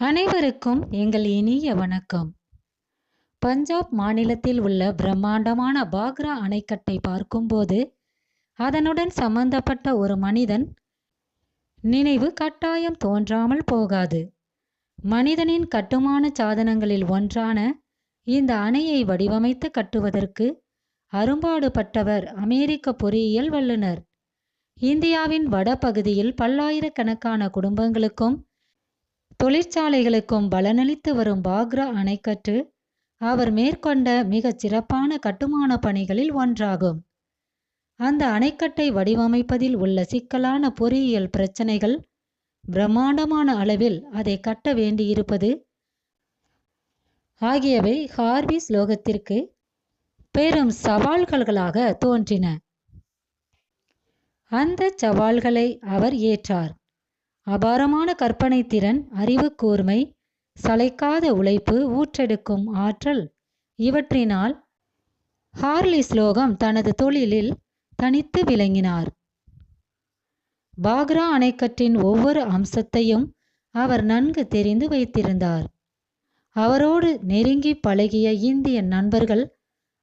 அனைவருக்கும் எங்கள் இனிய வணக்கம். பஞ்சாப் மாநிலத்தில் உள்ள பிரம்மாண்டமான பாக்ரா அணைக்கட்டை பார்க்கும்போது அதனுடன் சம்பந்தப்பட்ட ஒரு மனிதன் நினைவு கட்டாயம் தோன்றாமல் போகாது. மனிதனின் கட்டுமான சாதனங்களில் ஒன்றான இந்த அணையை வடிவமைத்து கட்டுவதற்கு அரும்பாடுபட்டவர் அமெரிக்க பொறியியல் வல்லுநர். இந்தியாவின் வடபகுதியில் பல்லாயிரக்கணக்கான குடும்பங்களுக்கும் தொழிற்சாலைகளுக்கும் பலனளித்து வரும் பாக்ரா அணைக்கட்டு அவர் மேற்கொண்ட மிகச் சிறப்பான கட்டுமான பணிகளில் ஒன்றாகும். அந்த அணைக்கட்டை வடிவமைப்பதில் உள்ள சிக்கலான பொறியியல் பிரச்சனைகள் பிரம்மாண்டமான அளவில் அதை கட்ட வேண்டியிருப்பது ஆகியவை ஹார்வி ஸ்லோகத்திற்கு பெரும் சவால்களாக தோன்றின. அந்த சவால்களை அவர் ஏற்றார். அபாரமான கற்பனை திறன் அறிவு கூர்மை சளைக்காத உழைப்பு ஊற்றெடுக்கும் ஆற்றல் இவற்றினால் ஹார்லி ஸ்லோகம் தனது தொழிலில் தனித்து விளங்கினார். பாக்ரா அணைக்கட்டின் ஒவ்வொரு அம்சத்தையும் அவர் நன்கு தெரிந்து வைத்திருந்தார். அவரோடு நெருங்கி பழகிய இந்திய நண்பர்கள்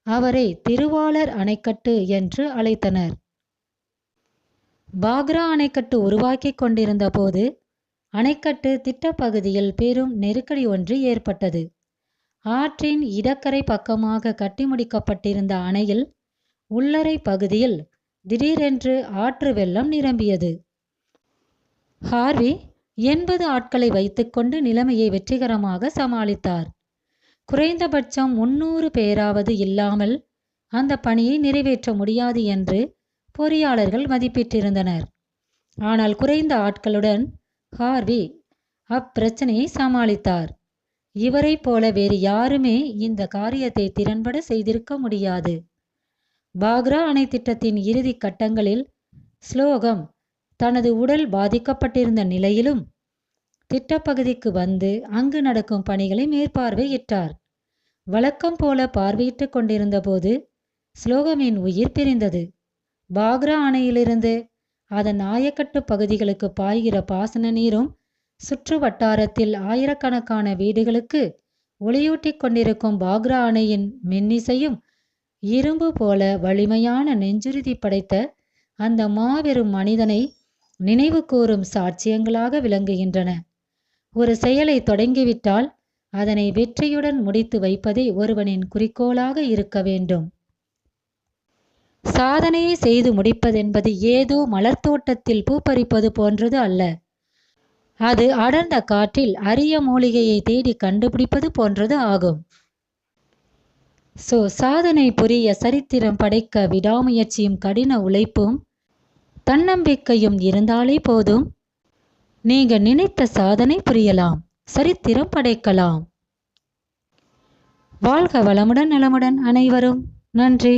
அவரை திருவாளர் அணைக்கட்டு என்று அழைத்தனர். பாக்ரா அணைக்கட்டு உருவாக்கிக் கொண்டிருந்த போது அணைக்கட்டு திட்டப்பகுதியில் பெரும் நெருக்கடி ஒன்று ஏற்பட்டது. ஆற்றின் இடக்கரை பக்கமாக கட்டி முடிக்கப்பட்டிருந்த அணையில் உள்ளறை பகுதியில் திடீரென்று ஆற்று வெள்ளம் நிரம்பியது. ஹார்வி எண்பது ஆட்களை வைத்துக்கொண்டு நிலைமையை வெற்றிகரமாக சமாளித்தார். குறைந்தபட்சம் முன்னூறு பேராவது இல்லாமல் அந்த பணியை நிறைவேற்ற முடியாது என்று பொறியாளர்கள் மதிப்பிட்டிருந்தனர். ஆனால் குறைந்த ஆட்களுடன் ஹார்வி அப்பிரச்சனையை சமாளித்தார். இவரை போல வேறு யாருமே இந்த காரியத்தை திறன்பட செய்திருக்க முடியாது. பாக்ரா அணை திட்டத்தின் இறுதி கட்டங்களில் ஸ்லோகம் தனது உடல் பாதிக்கப்பட்டிருந்த நிலையிலும் திட்டப்பகுதிக்கு வந்து அங்கு நடக்கும் பணிகளை மேற்பார்வையிட்டார். வழக்கம் போல பார்வையிட்டு கொண்டிருந்த போது ஸ்லோகமின் உயிர் பிரிந்தது. பாக்ரா அணையிலிருந்து அதன் ஆயக்கட்டு பகுதிகளுக்கு பாய்கிற பாசன நீரும் சுற்று வட்டாரத்தில் ஆயிரக்கணக்கான வீடுகளுக்கு ஒளியூட்டிக் கொண்டிருக்கும் பாக்ரா அணையின் மென்னிசையும் இரும்பு போல வலிமையான நெஞ்சுறுதி படைத்த அந்த மாபெரும் மனிதனை நினைவு கூறும் சாட்சியங்களாக விளங்குகின்றன. ஒரு செயலை தொடங்கிவிட்டால் அதனை வெற்றியுடன் முடித்து வைப்பதே ஒருவனின் குறிக்கோளாக இருக்க வேண்டும். சாதனையை செய்து முடிப்பதென்பது ஏதோ மலர் தோட்டத்தில் பூப்பறிப்பது போன்றது அல்ல. அது அடர்ந்த காற்றில் அரிய மூலிகையை தேடி கண்டுபிடிப்பது போன்றது ஆகும். சோ சாதனை புரிய சரித்திரம் படைக்க விடாமுயற்சியும் கடின உழைப்பும் தன்னம்பிக்கையும் இருந்தாலே போதும். நீங்க நினைத்த சாதனை புரியலாம் சரித்திரம் படைக்கலாம். வாழ்க வளமுடன் நலமுடன் அனைவரும். நன்றி.